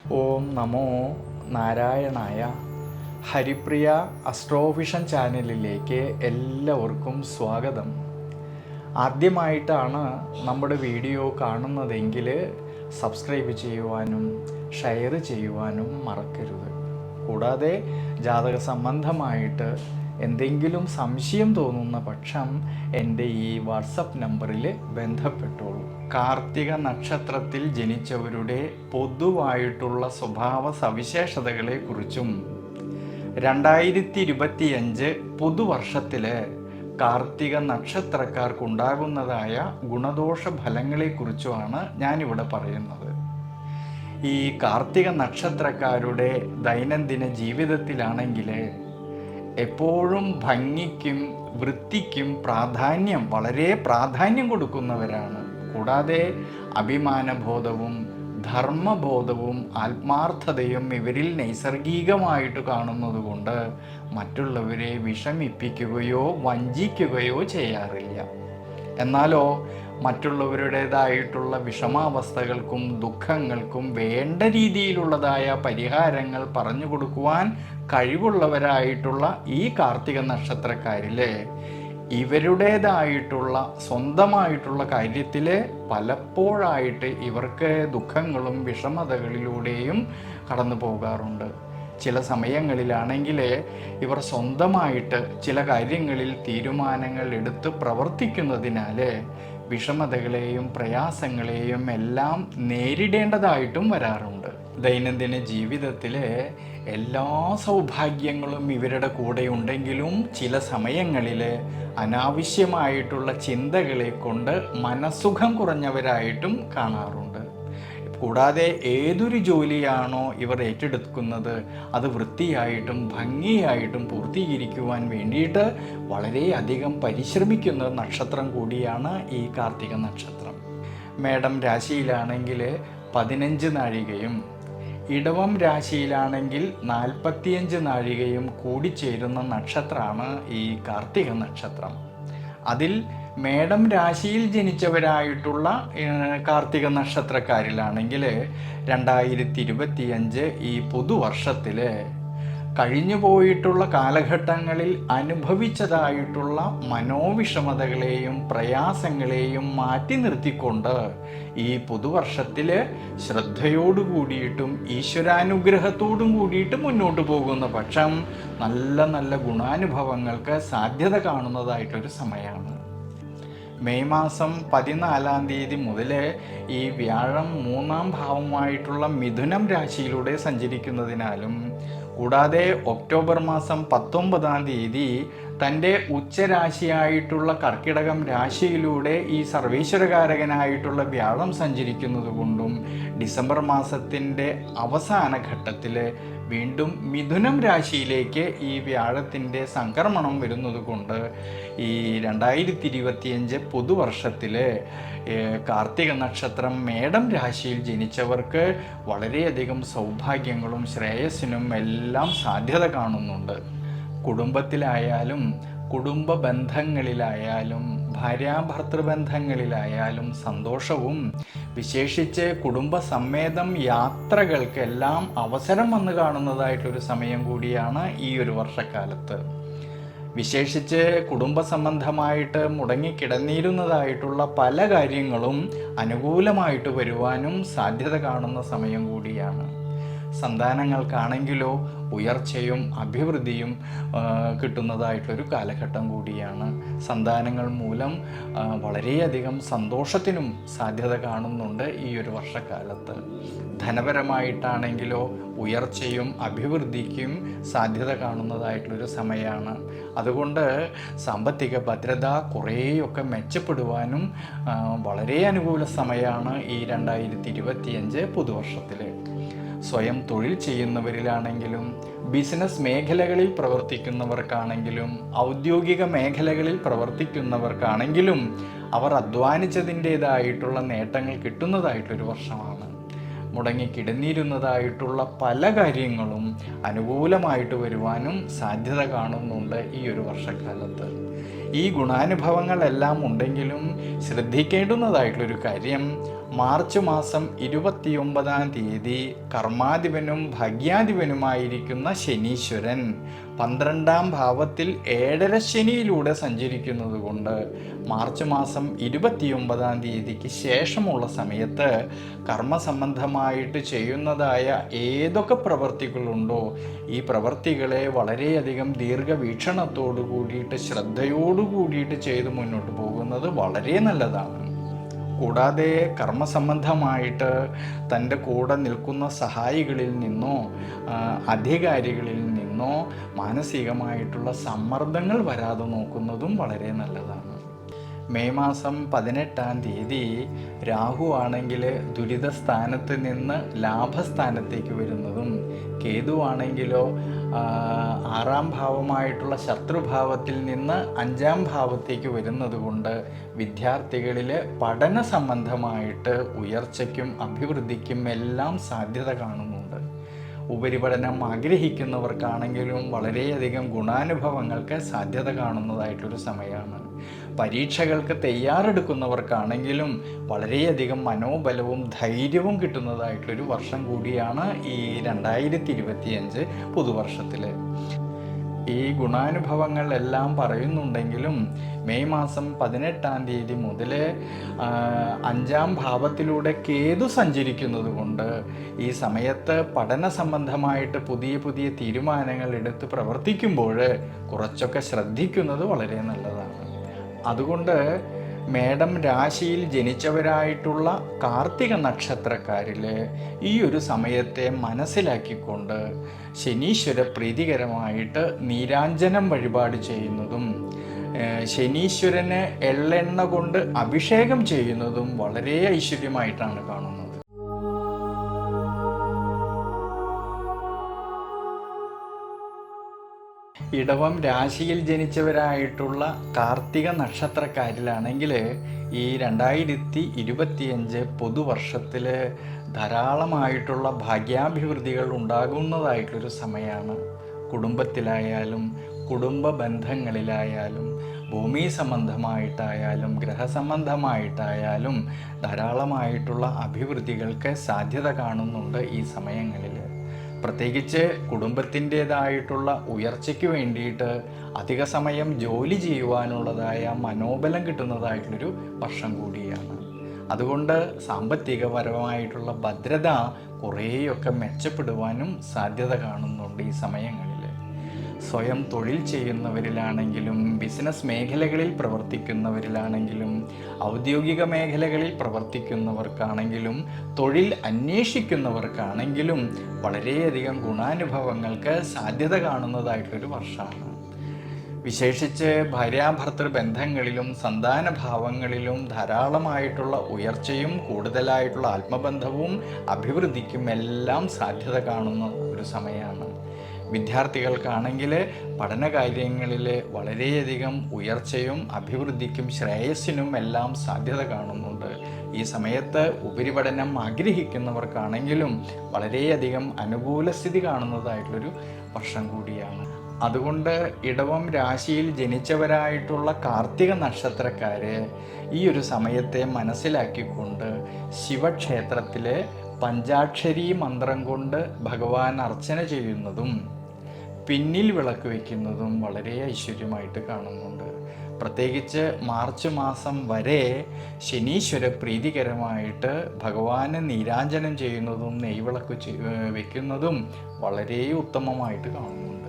ഓം നമോ നാരായണായ ഹരിപ്രിയ അസ്ട്രോവിഷൻ ചാനലിലേക്ക് എല്ലാവർക്കും സ്വാഗതം. ആദ്യമായിട്ടാണ് നമ്മുടെ വീഡിയോ കാണുന്നതെങ്കിൽ സബ്സ്ക്രൈബ് ചെയ്യുവാനും ഷെയർ ചെയ്യുവാനും മറക്കരുത്. കൂടാതെ ജാതക സംബന്ധമായിട്ട് എന്തെങ്കിലും സംശയം തോന്നുന്ന പക്ഷം എന്റെ ഈ വാട്സപ്പ് നമ്പറിൽ ബന്ധപ്പെട്ടോളൂ. കാർത്തിക നക്ഷത്രത്തിൽ ജനിച്ചവരുടെ പൊതുവായിട്ടുള്ള സ്വഭാവ സവിശേഷതകളെക്കുറിച്ചും രണ്ടായിരത്തി ഇരുപത്തിയഞ്ച് പുതുവർഷത്തിലെ കാർത്തിക നക്ഷത്രക്കാർക്കുണ്ടാകുന്നതായ ഗുണദോഷ ഫലങ്ങളെക്കുറിച്ചുമാണ് ഞാനിവിടെ പറയുന്നത്. ഈ കാർത്തിക നക്ഷത്രക്കാരുടെ ദൈനംദിന ജീവിതത്തിലാണെങ്കിൽ എപ്പോഴും ഭംഗിക്കും വൃത്തിക്കും പ്രാധാന്യം വളരെ പ്രാധാന്യം കൊടുക്കുന്നവരാണ്. കൂടാതെ അഭിമാനബോധവും ധർമ്മബോധവും ആത്മാർത്ഥതയും ഇവരിൽ നൈസർഗികമായിട്ട് കാണുന്നതുകൊണ്ട് മറ്റുള്ളവരെ വിഷമിപ്പിക്കുകയോ വഞ്ചിക്കുകയോ ചെയ്യാറില്ല. എന്നാലോ മറ്റുള്ളവരുടേതായിട്ടുള്ള വിഷമാവസ്ഥകൾക്കും ദുഃഖങ്ങൾക്കും വേണ്ട രീതിയിലുള്ളതായ പരിഹാരങ്ങൾ പറഞ്ഞു കൊടുക്കുവാൻ കഴിവുള്ളവരായിട്ടുള്ള ഈ കാർത്തിക നക്ഷത്രക്കാരിലെ ഇവരുടേതായിട്ടുള്ള സ്വന്തമായിട്ടുള്ള കാര്യത്തിൽ പലപ്പോഴായിട്ട് ഇവർക്ക് ദുഃഖങ്ങളും വിഷമതകളിലൂടെയും കടന്നു പോകാറുണ്ട്. ചില സമയങ്ങളിലാണെങ്കിൽ ഇവർ സ്വന്തമായിട്ട് ചില കാര്യങ്ങളിൽ തീരുമാനങ്ങൾ എടുത്ത് പ്രവർത്തിക്കുന്നതിനാൽ വിഷമതകളെയും പ്രയാസങ്ങളെയും എല്ലാം നേരിടേണ്ടതായിട്ടും വരാറുണ്ട്. ദൈനംദിന ജീവിതത്തിലെ എല്ലാ സൗഭാഗ്യങ്ങളും ഇവരുടെ കൂടെ ഉണ്ടെങ്കിലും ചില സമയങ്ങളിൽ അനാവശ്യമായിട്ടുള്ള ചിന്തകളെ കൊണ്ട് മനസ്സുഖം കുറഞ്ഞവരായിട്ടും കാണാറുണ്ട്. കൂടാതെ ഏതൊരു ജോലിയാണോ ഇവർ ഏറ്റെടുക്കുന്നത് അത് വൃത്തിയായിട്ടും ഭംഗിയായിട്ടും പൂർത്തീകരിക്കുവാൻ വേണ്ടിയിട്ട് വളരെയധികം പരിശ്രമിക്കുന്ന നക്ഷത്രം കൂടിയാണ് ഈ കാർത്തിക നക്ഷത്രം. മേഡം രാശിയിലാണെങ്കിൽ പതിനഞ്ച് നാഴികയും ഇടവം രാശിയിലാണെങ്കിൽ നാൽപ്പത്തിയഞ്ച് നാഴികയും കൂടിച്ചേരുന്ന നക്ഷത്രമാണ് ഈ കാർത്തിക നക്ഷത്രം. അതിൽ മേടം രാശിയിൽ ജനിച്ചവരായിട്ടുള്ള കാർത്തിക നക്ഷത്രക്കാരിലാണെങ്കിൽ രണ്ടായിരത്തി ഇരുപത്തിയഞ്ച് ഈ പുതുവർഷത്തിൽ കഴിഞ്ഞു പോയിട്ടുള്ള കാലഘട്ടങ്ങളിൽ അനുഭവിച്ചതായിട്ടുള്ള മനോവിഷമതകളെയും പ്രയാസങ്ങളെയും മാറ്റി നിർത്തിക്കൊണ്ട് ഈ പുതുവർഷത്തിൽ ശ്രദ്ധയോടു കൂടിയിട്ടും ഈശ്വരാനുഗ്രഹത്തോടും കൂടിയിട്ട് മുന്നോട്ട് പോകുന്ന പക്ഷം നല്ല നല്ല ഗുണാനുഭവങ്ങൾക്ക് സാധ്യത കാണുന്നതായിട്ടൊരു സമയമാണ്. മെയ് മാസം പതിനാലാം തീയതി മുതൽ ഈ വ്യാഴം മൂന്നാം ഭാവമായിട്ടുള്ള മിഥുനം രാശിയിലൂടെ സഞ്ചരിക്കുന്നതിനാലും കൂടാതെ ഒക്ടോബർ മാസം പത്തൊമ്പതാം തീയതി തന്റെ ഉച്ചരാശിയായിട്ടുള്ള കർക്കിടകം രാശിയിലൂടെ ഈ സർവീശ്വരകാരകനായിട്ടുള്ള വ്യാഴം സഞ്ചരിക്കുന്നത് കൊണ്ടും ഡിസംബർ മാസത്തിന്റെ അവസാന ഘട്ടത്തിൽ വീണ്ടും മിഥുനം രാശിയിലേക്ക് ഈ വ്യാഴത്തിന്റെ സംക്രമണം വരുന്നത് കൊണ്ട് ഈ രണ്ടായിരത്തി ഇരുപത്തിയഞ്ച് പുതുവർഷത്തിൽ കാർത്തിക നക്ഷത്രം മേടം രാശിയിൽ ജനിച്ചവർക്ക് വളരെയധികം സൗഭാഗ്യങ്ങളും ശ്രേയസ്സിനും എല്ലാം സാധ്യത കാണുന്നുണ്ട്. കുടുംബത്തിലായാലും കുടുംബ ബന്ധങ്ങളിലായാലും ഭാര്യാഭർത്തൃ ബന്ധങ്ങളിലായാലും സന്തോഷവും. വിശേഷിച്ച് കുടുംബസമേതം യാത്രകൾക്കെല്ലാം അവസരം വന്നു കാണുന്നതായിട്ടൊരു സമയം കൂടിയാണ് ഈ ഒരു വർഷക്കാലത്ത്. വിശേഷിച്ച് കുടുംബ സംബന്ധമായിട്ട് മുടങ്ങിക്കിടന്നിരുന്നതായിട്ടുള്ള പല കാര്യങ്ങളും അനുകൂലമായിട്ട് വരുവാനും സാധ്യത കാണുന്ന സമയം കൂടിയാണ്. സന്താനങ്ങൾക്കാണെങ്കിലോ ഉയർച്ചയും അഭിവൃദ്ധിയും കിട്ടുന്നതായിട്ടൊരു കാലഘട്ടം കൂടിയാണ്. സന്താനങ്ങൾ മൂലം വളരെയധികം സന്തോഷത്തിനും സാധ്യത കാണുന്നുണ്ട് ഈ ഒരു വർഷക്കാലത്ത്. ധനപരമായിട്ടാണെങ്കിലോ ഉയർച്ചയും അഭിവൃദ്ധിക്കും സാധ്യത കാണുന്നതായിട്ടുള്ളൊരു സമയമാണ് അതുകൊണ്ട് സാമ്പത്തിക ഭദ്രത കുറേയൊക്കെ മെച്ചപ്പെടുവാനും വളരെ അനുകൂല സമയമാണ് ഈ രണ്ടായിരത്തി ഇരുപത്തിയഞ്ച് പുതുവർഷത്തിൽ സ്വയം തൊഴിൽ ചെയ്യുന്നവരിലാണെങ്കിലും ബിസിനസ് മേഖലകളിൽ പ്രവർത്തിക്കുന്നവർക്കാണെങ്കിലും ഔദ്യോഗിക മേഖലകളിൽ പ്രവർത്തിക്കുന്നവർക്കാണെങ്കിലും അവർ അധ്വാനിച്ചതിന്റെതായിട്ടുള്ള നേട്ടങ്ങൾ കിട്ടുന്നതായിട്ടൊരു വർഷമാണ്. മുടങ്ങി കിടന്നിരുന്നതായിട്ടുള്ള പല കാര്യങ്ങളും അനുകൂലമായിട്ട് വരുവാനും സാധ്യത കാണുന്നുണ്ട് ഈ ഒരു വർഷക്കാലത്ത്. ഈ ഗുണാനുഭവങ്ങളെല്ലാം ഉണ്ടെങ്കിലും ശ്രദ്ധിക്കേണ്ടുന്നതായിട്ടുള്ളൊരു കാര്യം മാർച്ച് മാസം ഇരുപത്തിയൊമ്പതാം തീയതി കർമാധിപനും ഭാഗ്യാധിപനുമായിരിക്കുന്ന ശനീശ്വരൻ പന്ത്രണ്ടാം ഭാവത്തിൽ ഏഴര ശനിയിലൂടെ സഞ്ചരിക്കുന്നത് കൊണ്ട് മാർച്ച് മാസം ഇരുപത്തിയൊമ്പതാം തീയതിക്ക് ശേഷമുള്ള സമയത്ത് കർമ്മസംബന്ധമായിട്ട് ചെയ്യുന്നതായ ഏതൊക്കെ പ്രവൃത്തികളുണ്ടോ ഈ പ്രവർത്തികളെ വളരെയധികം ദീർഘവീക്ഷണത്തോടു കൂടിയിട്ട് ശ്രദ്ധയോടു കൂടിയിട്ട് ചെയ്ത് മുന്നോട്ട് പോകുന്നത് വളരെ നല്ലതാണ്. കൂടാതെ കർമ്മസംബന്ധമായിട്ട് തന്റെ കൂടെ നിൽക്കുന്ന സഹായികളിൽ നിന്നോ അധികാരികളിൽ നിന്നോ മാനസികമായിട്ടുള്ള സമ്മർദ്ദങ്ങൾ വരാതെ നോക്കുന്നതും വളരെ നല്ലതാണ്. മെയ് മാസം പതിനെട്ടാം തീയതി രാഹു ആണെങ്കിൽ ദുരിത സ്ഥാനത്ത് നിന്ന് ലാഭസ്ഥാനത്തേക്ക് വരുന്നതും കേതു ആണെങ്കിലോ ആറാം ഭാവമായിട്ടുള്ള ശത്രുഭാവത്തിൽ നിന്ന് അഞ്ചാം ഭാവത്തേക്ക് വരുന്നത് കൊണ്ട് വിദ്യാർത്ഥികളിൽ പഠന സംബന്ധമായിട്ട് ഉയർച്ചയ്ക്കും അഭിവൃദ്ധിക്കും എല്ലാം സാധ്യത കാണുന്നുണ്ട്. ഉപരിപഠനം ആഗ്രഹിക്കുന്നവർക്കാണെങ്കിലും വളരെയധികം ഗുണാനുഭവങ്ങൾക്ക് സാധ്യത കാണുന്നതായിട്ടൊരു സമയമാണ്. പരീക്ഷകൾക്ക് തയ്യാറെടുക്കുന്നവർക്കാണെങ്കിലും വളരെയധികം മനോബലവും ധൈര്യവും കിട്ടുന്നതായിട്ടൊരു വർഷം കൂടിയാണ് ഈ രണ്ടായിരത്തി ഇരുപത്തിയഞ്ച് പുതുവർഷത്തിൽ ഈ ഗുണാനുഭവങ്ങൾ എല്ലാം പറയുന്നുണ്ടെങ്കിലും മെയ് മാസം പതിനെട്ടാം തീയതി മുതൽ അഞ്ചാം ഭാവത്തിലൂടെ കേതു സഞ്ചരിക്കുന്നത് കൊണ്ട് ഈ സമയത്ത് പഠന സംബന്ധമായിട്ട് പുതിയ പുതിയ തീരുമാനങ്ങൾ എടുത്ത് പ്രവർത്തിക്കുമ്പോൾ കുറച്ചൊക്കെ ശ്രദ്ധിക്കുന്നത് വളരെ നല്ലതാണ്. അതുകൊണ്ട് മേടം രാശിയിൽ ജനിച്ചവരായിട്ടുള്ള കാർത്തിക നക്ഷത്രക്കാരിൽ ഈ ഒരു സമയത്തെ മനസ്സിലാക്കിക്കൊണ്ട് ശനീശ്വര പ്രീതികരമായിട്ട് നീരാഞ്ജനം വഴിപാട് ചെയ്യുന്നതും ശനീശ്വരന് എള്ളെണ്ണ കൊണ്ട് അഭിഷേകം ചെയ്യുന്നതും വളരെ ഐശ്വര്യമായിട്ടാണ് കാണുന്നത്. ഇടവം രാശിയിൽ ജനിച്ചവരായിട്ടുള്ള കാർത്തിക നക്ഷത്രക്കാരിലാണെങ്കിൽ ഈ രണ്ടായിരത്തി ഇരുപത്തിയഞ്ച് പൊതുവർഷത്തിൽ ധാരാളമായിട്ടുള്ള ഭാഗ്യാഭിവൃദ്ധികൾ ഉണ്ടാകുന്നതായിട്ടൊരു സമയമാണ് കുടുംബത്തിലായാലും കുടുംബ ബന്ധങ്ങളിലായാലും ഭൂമി സംബന്ധമായിട്ടായാലും ഗ്രഹസംബന്ധമായിട്ടായാലും ധാരാളമായിട്ടുള്ള അഭിവൃദ്ധികൾക്ക് സാധ്യത കാണുന്നുണ്ട് ഈ സമയങ്ങളിൽ പ്രത്യേകിച്ച് കുടുംബത്തിന്റെതായിട്ടുള്ള ഉയർച്ചയ്ക്ക് വേണ്ടിയിട്ട് അധിക സമയം ജോലി ചെയ്യുവാനുള്ളതായ മനോബലം കിട്ടുന്നതായിട്ടുള്ളൊരു വർഷം കൂടിയാണ്. അതുകൊണ്ട് സാമ്പത്തികപരമായിട്ടുള്ള ഭദ്രത കുറേയൊക്കെ മെച്ചപ്പെടുവാനും സാധ്യത കാണുന്നുണ്ട് ഈ സമയങ്ങളിൽ. സ്വയം തൊഴിൽ ചെയ്യുന്നവരിലാണെങ്കിലും ബിസിനസ് മേഖലകളിൽ പ്രവർത്തിക്കുന്നവരിലാണെങ്കിലും ഔദ്യോഗിക മേഖലകളിൽ പ്രവർത്തിക്കുന്നവർക്കാണെങ്കിലും തൊഴിൽ അന്വേഷിക്കുന്നവർക്കാണെങ്കിലും വളരെയധികം ഗുണാനുഭവങ്ങൾക്ക് സാധ്യത കാണുന്നതായിട്ടൊരു വർഷമാണ്. വിശേഷിച്ച് ഭാര്യാഭർത്തൃ ബന്ധങ്ങളിലും സന്താന ഭാവങ്ങളിലും ധാരാളമായിട്ടുള്ള ഉയർച്ചയും കൂടുതലായിട്ടുള്ള ആത്മബന്ധവും അഭിവൃദ്ധിക്കും എല്ലാം സാധ്യത കാണുന്ന ഒരു സമയമാണ്. വിദ്യാർത്ഥികൾക്കാണെങ്കിൽ പഠനകാര്യങ്ങളിൽ വളരെയധികം ഉയർച്ചയും അഭിവൃദ്ധിക്കും ശ്രേയസ്സിനും എല്ലാം സാധ്യത കാണുന്നുണ്ട്. ഈ സമയത്ത് ഉപരിപഠനം ആഗ്രഹിക്കുന്നവർക്കാണെങ്കിലും വളരെയധികം അനുകൂല സ്ഥിതി കാണുന്നതായിട്ടുള്ളൊരു വർഷം കൂടിയാണ്. അതുകൊണ്ട് ഇടവം രാശിയിൽ ജനിച്ചവരായിട്ടുള്ള കാർത്തിക നക്ഷത്രക്കാർ ഈ ഒരു സമയത്തെ മനസ്സിലാക്കിക്കൊണ്ട് ശിവക്ഷേത്രത്തിലെ പഞ്ചാക്ഷരി മന്ത്രം കൊണ്ട് ഭഗവാൻ അർച്ചന ചെയ്യുന്നതും പിന്നിൽ വിളക്ക് വയ്ക്കുന്നതും വളരെ ഐശ്വര്യമായിട്ട് കാണുന്നുണ്ട്. പ്രത്യേകിച്ച് മാർച്ച് മാസം വരെ ശനീശ്വര പ്രീതികരമായിട്ട് ഭഗവാന് നീരാഞ്ജനം ചെയ്യുന്നതും നെയ്വിളക്ക് വെക്കുന്നതും വളരെ ഉത്തമമായിട്ട് കാണുന്നുണ്ട്.